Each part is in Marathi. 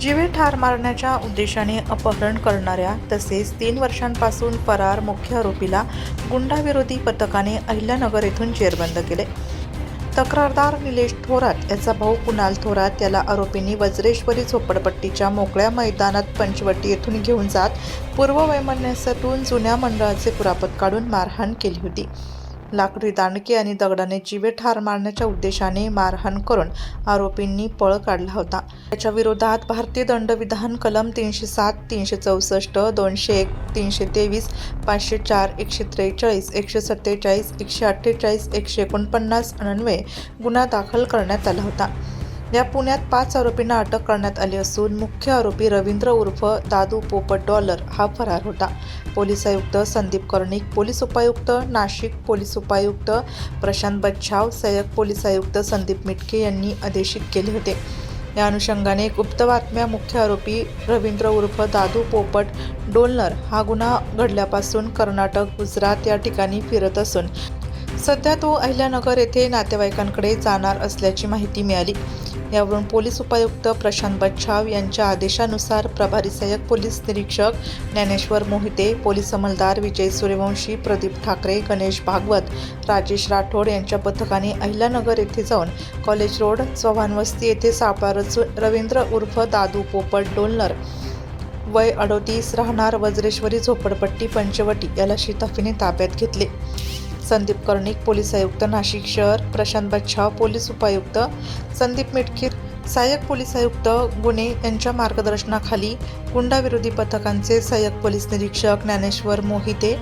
जीवे ठार मारण्याच्या उद्देशाने अपहरण करणाऱ्या तसेच तीन वर्षांपासून फरार मुख्य आरोपीला गुंडाविरोधी पथकाने अहिल्यानगर येथून जेरबंद केले. तक्रारदार निलेश थोरात याचा भाऊ कुणाल थोरात याला आरोपींनी वज्रेश्वरी झोपडपट्टीच्या मोकळ्या मैदानात पंचवटी येथून घेऊन जात पूर्ववैमनस्यातून जुन्या मंडळाचे पुरापत काढून मारहाण केली होती. लाकडी दांडके आणि दगडाने जीवे ठार मारण्याच्या उद्देशाने मारहाण करून आरोपींनी पळ काढला होता. त्याच्या विरोधात भारतीय दंडविधान कलम तीनशे सात तीनशे चौसष्ट दोनशे एक तीनशे तेवीस पाचशे चार एकशे त्रेचाळीस एकशे सत्तेचाळीस एकशे अठ्ठेचाळीस एकशे एकोणपन्नास अनन्वये गुन्हा दाखल करण्यात आला होता. या पुण्यात पाच आरोपींना अटक करण्यात आली असून मुख्य आरोपी रवींद्र उर्फ दादू पोपट डॉलर हा फरार होता. पोलीस आयुक्त संदीप कर्णिक पोलीस उपायुक्त नाशिक पोलीस उपायुक्त प्रशांत बच्छाव सहाय्यक पोलीस आयुक्त संदीप मिटके यांनी आदेशित केले होते. या अनुषंगाने गुप्त बातम्या मुख्य आरोपी रवींद्र उर्फ दादू पोपट डोलनर हा गुन्हा घडल्यापासून कर्नाटक गुजरात या ठिकाणी फिरत असून सध्या तो अहिल्यानगर येथे नातेवाईकांकडे जाणार असल्याची माहिती मिळाली. यावरून पोलीस उपायुक्त प्रशांत बच्छाव यांच्या आदेशानुसार प्रभारी सहाय्यक पोलीस निरीक्षक ज्ञानेश्वर मोहिते पोलीस अंमलदार विजय सूर्यवंशी प्रदीप ठाकरे गणेश भागवत राजेश राठोड यांच्या पथकाने अहिल्यानगर येथे जाऊन कॉलेज रोड चव्हाण वस्ती येथे सापळा रचून रवींद्र उर्फ दादू पोपट डोलनर वय अडोतीस राहणार वज्रेश्वरी झोपडपट्टी पंचवटी याला शिताफीने ताब्यात घेतले. संदीप कर्णिक पोलीस आयुक्त नाशिक शहर प्रशांत बच्छाव पोलीस उपायुक्त संदीप मिटकीर सहाय्यक पोलीस आयुक्त गुन्हे यांच्या मार्गदर्शनाखाली गुंडाविरोधी पथकांचे सहाय्यक पोलीस निरीक्षक ज्ञानेश्वर मोहिते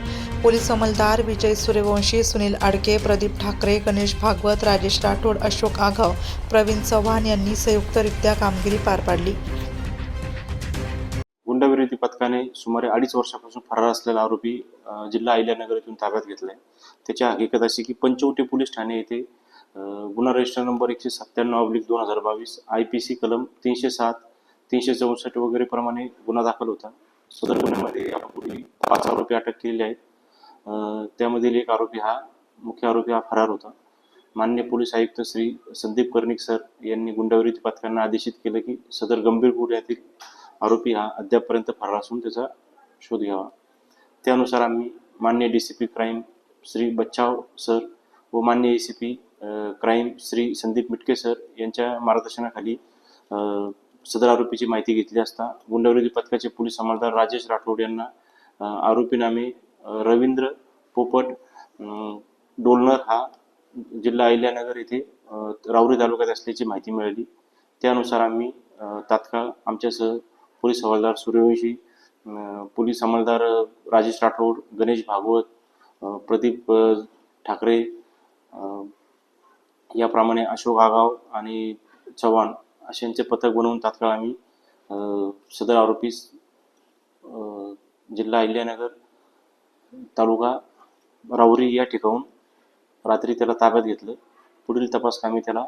पोलीस अंमलदार विजय सूर्यवंशी सुनील आडके प्रदीप ठाकरे गणेश भागवत राजेश राठोड अशोक आघाव प्रवीण चव्हाण यांनी संयुक्तरित्या कामगिरी पार पाडली. पथकाने सुमारे अडीच वर्षापासून फरार असलेला आरोपी जिल्हा अहिल्यानगर येथून ताब्यात घेतलाय. त्याची हकीकत अशी की पंचवटी पोलीस ठाणे येथे गुन्हा रजिस्टर नंबर एकशे सत्त्याण्णव अब्लिक दोन हजार बावीस आय पी सी कलम तीनशे सात तीनशे चौसष्ट वगैरे प्रमाणे गुन्हा दाखल होता. सदर गुन्ह्यामध्ये यापूर्वी पाच आरोपी अटक केलेले आहेत. त्यामधील एक आरोपी हा मुख्य आरोपी हा फरार होता. मान्य पोलीस आयुक्त श्री संदीप कर्णिक सर यांनी गुंडाविरोधी पथकांना आदेशित केलं की सदर गंभीर गुन्ह्यातील आरोपी हा अद्यापपर्यंत फरार असून त्याचा शोध घ्यावा. त्यानुसार आम्ही मान्य D C P crime Shri Bachchav sir व मान्य A C P crime Shri Sandeep Mitke sir यांच्या मार्गदर्शनाखाली सदर आरोपीची माहिती घेतली असता गुंडविरोधी पथकाचे पोलीस अंमलदार राजेश राठोड यांना आरोपी नामे रवींद्र पोपट डोलनर हा जिल्हा अहिल्यानगर येथे अ, राहुरी तालुक्यात असल्याची माहिती मिळाली. त्यानुसार आम्ही तात्काळ आमच्यासह पोलीस हवालदार सूर्यवंशी पोलीस अंमलदार राजेश राठोड गणेश भागवत प्रदीप ठाकरे याप्रमाणे अशोक आगाव आणि चव्हाण अशांचे पथक बनवून तात्काळ आम्ही सदर आरोपीस जिल्हा अहिल्यानगर तालुका राहुरी या ठिकाणून रात्री त्याला ताब्यात घेतलं. पुढील तपास कामी त्याला